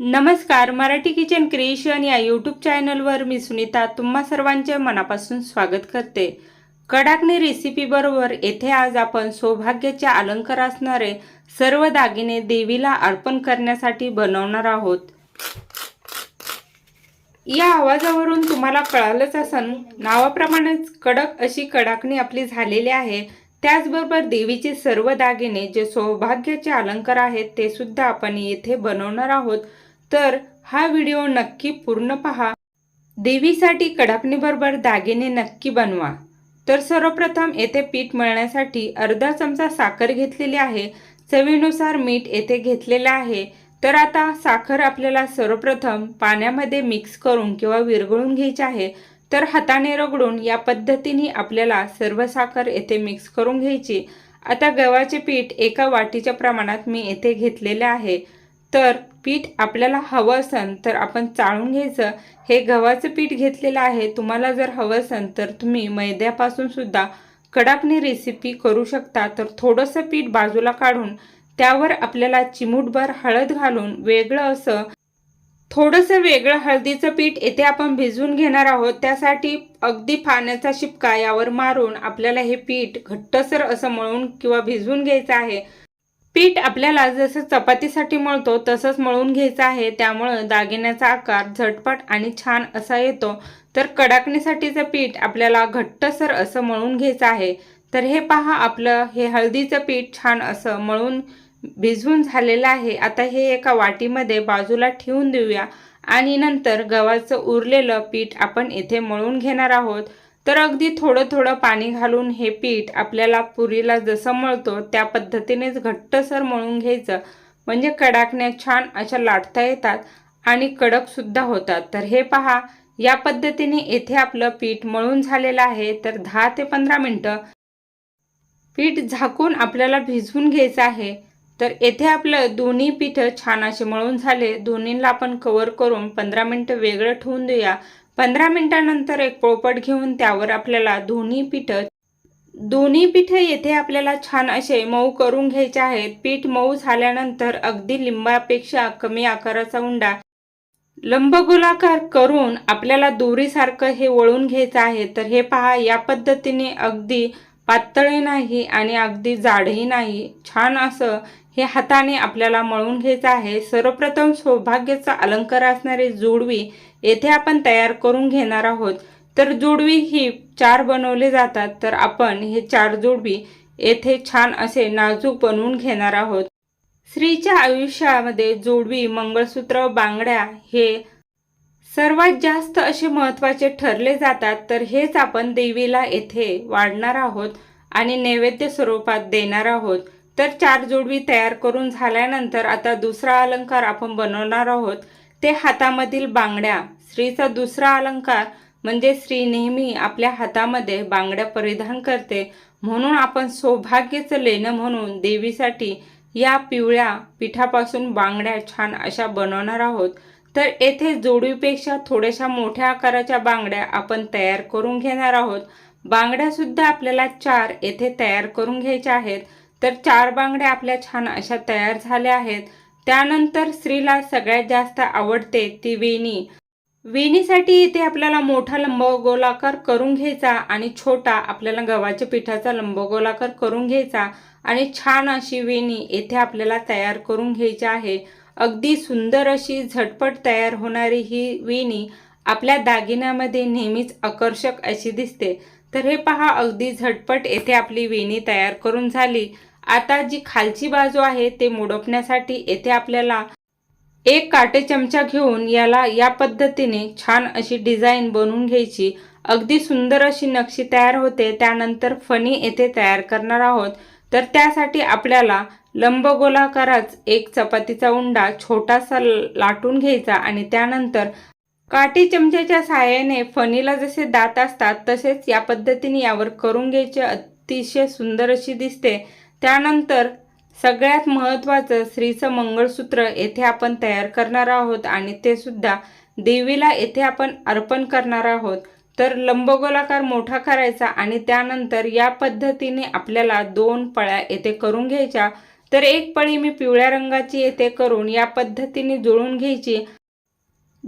नमस्कार Marathi kitchen creation या YouTube चॅनलवर मी सुनीता तुम्हा सर्वांचे मनापासून स्वागत करते. कडाकणी रेसिपीबरोबर येथे आज आपण सौभाग्याचे अलंकार असणारे सर्व दागिने देवीला अर्पण करण्यासाठी बनवणार आहोत. या आवाजावरून तुम्हाला कळालंच असन नावाप्रमाणेच कडक अशी कडाकणी आपली झालेली आहे. त्याचबरोबर देवीचे सर्व दागिने जे सौभाग्याचे अलंकार आहेत ते सुद्धा आपण येथे बनवणार आहोत. तर हा व्हिडिओ नक्की पूर्ण पहा. देवीसाठी कडापणीबरोबर दागिने नक्की बनवा. तर सर्वप्रथम येथे पीठ मळण्यासाठी अर्धा चमचा साखर घेतलेली आहे. चवीनुसार मीठ येथे घेतलेलं आहे. तर आता साखर आपल्याला सर्वप्रथम पाण्यामध्ये मिक्स करून किंवा विरघळून घ्यायची आहे. तर हाताने रगडून या पद्धतीने आपल्याला सर्व साखर येथे मिक्स करून घ्यायची. आता गव्हाचे पीठ एका वाटीच्या प्रमाणात मी येथे घेतलेले आहे. तर पीठ आपल्याला हवं असेल तर आपण चाळून घ्यायचं. हे गव्हाचं पीठ घेतलेलं आहे तुम्हाला जर हवं असेल तर तुम्ही मैद्यापासून सुद्धा कडाकणी रेसिपी करू शकता. तर थोडंसं पीठ बाजूला काढून त्यावर आपल्याला चिमूटभर हळद घालून वेगळं असं थोडंसं वेगळं हळदीचं पीठ येथे आपण भिजवून घेणार आहोत. त्यासाठी अगदी पाण्याचा शिपका यावर मारून आपल्याला हे पीठ घट्टसर असं मळून किंवा भिजवून घ्यायचं आहे. पीठ आपल्याला जसं चपातीसाठी मळतो तसंच मळून घ्यायचं आहे. त्यामुळं दागिन्याचा आकार झटपट आणि छान असा येतो. तर कडाकणीसाठीचं पीठ आपल्याला घट्टसर असं मळून घ्यायचं आहे. तर हे पहा आपलं हे हळदीचं पीठ छान असं मळून भिजवून झालेलं आहे. आता हे एका वाटीमध्ये बाजूला ठेवून देऊया. आणि नंतर गव्हाचं उरलेलं पीठ आपण इथे मळून घेणार आहोत. तर अगदी थोडं थोडं पाणी घालून हे पीठ आपल्याला पुरीला जसं मळतो त्या पद्धतीनेच घट्टसर मळून घ्यायचं. म्हणजे कडाकण्या छान अशा लाटता येतात आणि कडकसुद्धा होतात. तर हे पहा या पद्धतीने येथे आपलं पीठ मळून झालेलं आहे. तर दहा ते पंधरा मिनटं पीठ झाकून आपल्याला भिजवून घ्यायचं आहे. तर येथे आपलं दोन्ही पिठं छान असे मळून झाले. दोन्हीला आपण कवर करून पंधरा मिनटं वेगळं ठेवून देऊया. पंधरा मिनिटानंतर एक पोळपट घेऊन त्यावर आपल्याला दोन्ही पिठं दोन्ही पिठं येथे आपल्याला छान असे मऊ करून घ्यायचे आहेत. पीठ मऊ झाल्यानंतर अगदी लिंबापेक्षा कमी आकाराचा उंडा लंबगोलाकार करून आपल्याला दोरीसारखं हे वळून घ्यायचं आहे. तर हे पहा या पद्धतीने अगदी पातळही नाही आणि अगदी जाडही नाही. छान असं हे हाताने आपल्याला मळून घ्यायचं आहे. सर्वप्रथम सौभाग्याचा अलंकार असणारी जोडवी येथे आपण तयार करून घेणार आहोत. तर जोडवी ही चार बनवले जातात. तर आपण हे चार जोडवी येथे छान असे नाजूक बनवून घेणार आहोत. स्त्रीच्या आयुष्यामध्ये जोडवी मंगळसूत्र बांगड्या हे सर्वात जास्त असे महत्त्वाचे ठरले जातात. तर हेच आपण देवीला येथे वाढणार आहोत आणि नैवेद्य स्वरूपात देणार आहोत. तर चार जोडवी तयार करून झाल्यानंतर आता दुसरा अलंकार आपण बनवणार आहोत. ते हातामधील बांगड्या स्त्रीचा दुसरा अलंकार म्हणजे स्त्री नेहमी आपल्या हातामध्ये बांगड्या परिधान करते. म्हणून आपण सौभाग्याचं लेणं म्हणून देवीसाठी या पिवळ्या पिठापासून बांगड्या छान अशा बनवणार आहोत. तर येथे जोडीपेक्षा थोड्याशा मोठ्या आकाराच्या बांगड्या आपण तयार करून घेणार आहोत. बांगड्यासुद्धा आपल्याला चार येथे तयार करून घ्यायच्या आहेत. तर चार बांगड्या आपल्या छान अशा तयार झाल्या आहेत. त्यानंतर स्त्रीला सगळ्यात जास्त आवडते ती वेणी. वेणीसाठी इथे आपल्याला मोठा लंबगोलाकार करून घ्यायचा आणि छोटा आपल्याला गव्हाच्या पिठाचा लंबगोलाकार करून घ्यायचा आणि छान अशी वेणी येथे आपल्याला तयार करून घ्यायची आहे. अगदी सुंदर अशी झटपट तयार होणारी ही वेणी आपल्या दागिन्यामध्ये नेहमीच आकर्षक अशी दिसते. तर हे पहा अगदी झटपट येथे आपली वेणी तयार करून झाली. आता जी खालची बाजू आहे ते मोडपण्यासाठी येथे आपल्याला एक काटे चमचा घेऊन याला या पद्धतीने छान अशी डिझाईन बनवून घ्यायची. अगदी सुंदर अशी नक्षी तयार होते. त्यानंतर फणी येथे तयार करणार आहोत. तर त्यासाठी आपल्याला लंबगोलाकाराच एक चपातीचा उंडा छोटासा लाटून घ्यायचा आणि त्यानंतर काठी चमच्याच्या सहाय्याने फणीला जसे दात असतात तसेच या पद्धतीने यावर करून घ्यायचे. अतिशय सुंदर अशी दिसते. त्यानंतर सगळ्यात महत्त्वाचं स्त्रीचं मंगळसूत्र येथे आपण तयार करणार आहोत आणि ते सुद्धा देवीला येथे आपण अर्पण करणार आहोत. तर लंबगोलाकार मोठा करायचा आणि त्यानंतर या पद्धतीने आपल्याला दोन पळ्या येथे करून घ्यायच्या. तर एक पळी मी पिवळ्या रंगाची येथे करून या पद्धतीने जुळून घ्यायची.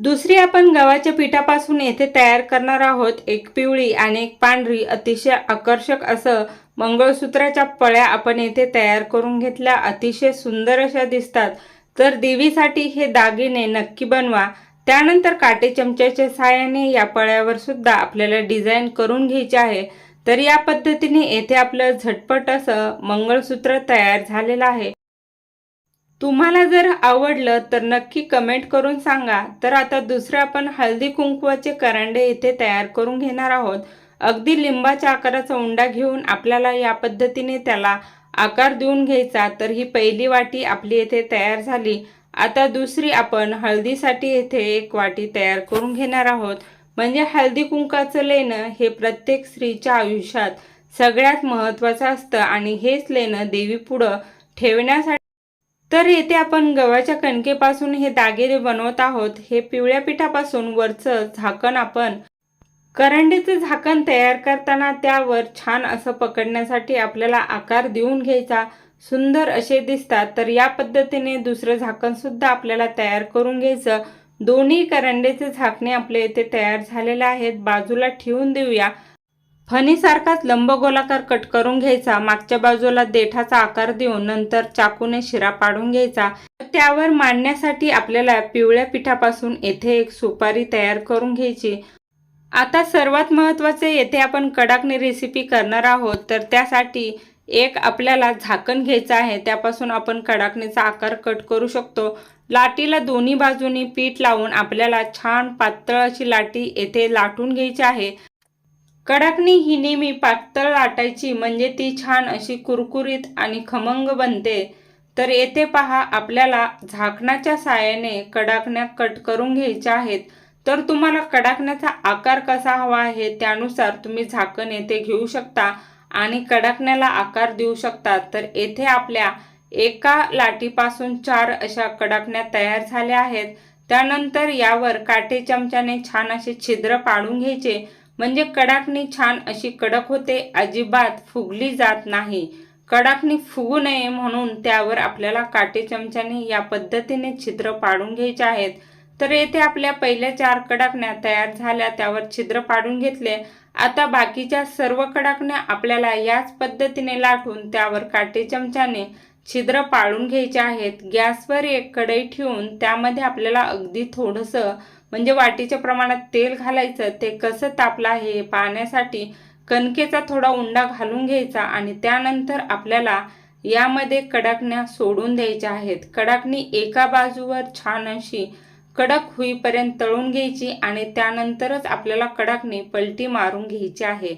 दुसरी आपण गव्हाच्या पिठापासून येथे तयार करणार आहोत एक पिवळी आणि एक पांढरी अतिशय आकर्षक असं मंगळसूत्राच्या पळ्या आपण येथे तयार करून घेतल्या. अतिशय सुंदर अशा दिसतात. तर देवीसाठी हे दागिने नक्की बनवा. त्यानंतर काटे चमच्याच्या साहाय्याने या पळ्यावर सुद्धा आपल्याला डिझाईन करून घ्यायचे आहे. तर या पद्धतीने येथे आपलं झटपट असं मंगळसूत्र तयार झालेलं आहे. तुम्हाला जर आवडलं तर नक्की कमेंट करून सांगा. तर आता दुसरं आपण हळदी कुंकवाचे करंडे इथे तयार करून घेणार आहोत. अगदी लिंबाच्या आकाराचा उंडा घेऊन आपल्याला या पद्धतीने त्याला आकार देऊन घ्यायचा. तर ही पहिली वाटी आपली येथे तयार झाली. आता दुसरी आपण हळदीसाठी येथे एक वाटी तयार करून घेणार आहोत. म्हणजे हळदी कुंकाचं लेणं हे प्रत्येक स्त्रीच्या आयुष्यात सगळ्यात महत्त्वाचं असतं आणि हेच लेणं देवीपुढं ठेवण्यासाठी तर येथे आपण गव्हाच्या कणकेपासून हे दागिने बनवत आहोत. हे पिवळ्या पिठापासून वरचं झाकण आपण करंडीचं झाकण तयार करताना त्यावर छान असं पकडण्यासाठी आपल्याला आकार देऊन घ्यायचा. सुंदर असे दिसतात. तर या पद्धतीने दुसरं झाकण सुद्धा आपल्याला तयार करून घ्यायचं. दोन्ही करंडेचे झाकणे आपले इथे तयार झालेले आहेत. बाजूला ठेवून देऊया. फणीसारखाच लंबगोलाकार कट करून घ्यायचा मागच्या बाजूला देठाचा आकार देऊन नंतर चाकूने शिरा पाडून घ्यायचा. त्यावर मांडण्यासाठी आपल्याला पिवळ्या पिठापासून येथे एक सुपारी तयार करून घ्यायची. आता सर्वात महत्त्वाचे येथे आपण कडाकणी रेसिपी करणार आहोत. तर त्यासाठी एक आपल्याला झाकण घ्यायचं आहे. त्यापासून आपण कडाकणीचा आकार कट करू शकतो. लाटीला दोन्ही बाजूनी पीठ लावून आपल्याला छान पातळ अशी लाटी येथे लाटून घ्यायची आहे. कडाकणी ही नेहमी पातळ लाटायची म्हणजे ती छान अशी कुरकुरीत आणि खमंग बनते. तर येथे पहा आपल्याला झाकणाच्या साहाय्याने कडाकण्या कट करून घ्यायच्या आहेत. तर तुम्हाला कडाकण्याचा आकार कसा हवा आहे त्यानुसार तुम्ही झाकण येथे घेऊ शकता आणि कडाकण्याला आकार देऊ शकता. तर येथे आपल्या एका लाटीपासून चार अशा कडाकण्या तयार झाल्या आहेत. त्यानंतर यावर काटे चमच्याने छान असे छिद्र पाडून घ्यायचे. म्हणजे कडाकणी छान अशी कडक होते अजिबात फुगली जात नाही. कडाकणी फुगू नये म्हणून त्यावर आपल्याला काटे चमच्याने या पद्धतीने छिद्र पाडून घ्यायचे आहेत. तर येथे आपल्या पहिल्या चार कडाकण्या तयार झाल्या त्यावर छिद्र पाडून घेतले. आता बाकीच्या सर्व कडाकण्या आपल्याला याच पद्धतीने लाटून त्यावर काटे चमच्याने छिद्र पाडून घ्यायचे आहेत. गॅसवर एक कढई ठेवून त्यामध्ये आपल्याला अगदी थोडंसं म्हणजे वाटीच्या प्रमाणात तेल घालायचं ते कसं तापलं आहे हे पाहण्यासाठी कणकेचा थोडा उंडा घालून घ्यायचा आणि त्यानंतर आपल्याला यामध्ये कडाकण्या सोडून द्यायच्या आहेत. कडाकणी एका बाजूवर छान अशी कडक होईपर्यंत तळून घ्यायची आणि त्यानंतरच आपल्याला कडाकणी पलटी मारून घ्यायची आहे.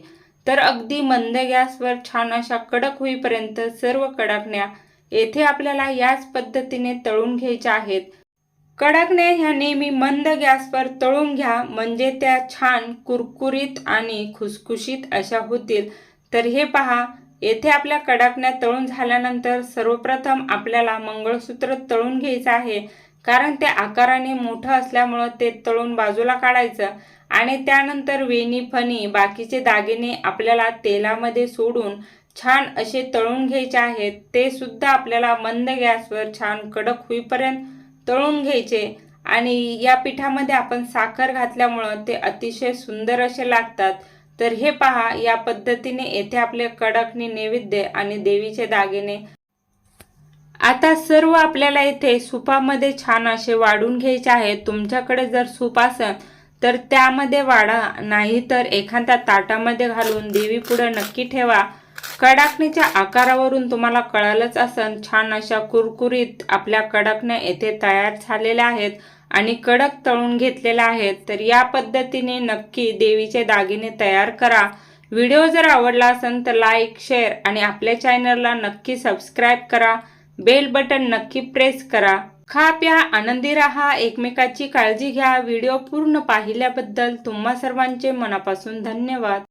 तर अगदी मंद गॅसवर छान अशा कडक होईपर्यंत सर्व कडाकण्या येथे आपल्याला याच पद्धतीने तळून घ्यायच्या आहेत. कडकने ह्या नेहमी मंद गॅसवर तळून घ्या म्हणजे त्या छान कुरकुरीत आणि खुसखुशीत अशा होतील. तर हे पहा येथे आपल्या कडाकण्या तळून झाल्यानंतर सर्वप्रथम आपल्याला मंगळसूत्र तळून घ्यायचं आहे. कारण ते आकाराने मोठं असल्यामुळं ते तळून बाजूला काढायचं आणि त्यानंतर वेणी फणी बाकीचे दागिने आपल्याला तेलामध्ये सोडून छान असे तळून घ्यायचे आहेत. ते सुद्धा आपल्याला मंद गॅसवर छान कडक होईपर्यंत तळून घ्यायचे आणि या पिठामध्ये आपण साखर घातल्यामुळं ते अतिशय सुंदर असे लागतात. तर हे पहा या पद्धतीने येथे आपले कडकणी नैवेद्य आणि देवीचे दागिने. आता सर्व आपल्याला इथे सुपामध्ये छान असे वाढून घ्यायचे आहेत. तुमच्याकडे जर सूप असेल तर त्यामध्ये वाढा. नाही तर एखाद्या ताटामध्ये घालून देवी पुढं नक्की ठेवा. कडाकणीच्या आकारावरून तुम्हाला कळालंच असन छान अशा कुरकुरीत आपल्या कडाकण्या येथे तयार झालेल्या आहेत आणि कडक तळून घेतलेल्या आहेत. तर या पद्धतीने नक्की देवीचे दागिने तयार करा. व्हिडिओ जर आवडला असेल तर लाईक शेअर आणि आपल्या चॅनलला नक्की सबस्क्राईब करा. बेल बटन नक्की प्रेस करा. खा प्या आनंदी राहा. एकमेकाची काळजी घ्या. व्हिडिओ पूर्ण पाहिल्याबद्दल तुम्हा सर्वांचे मनापासून धन्यवाद.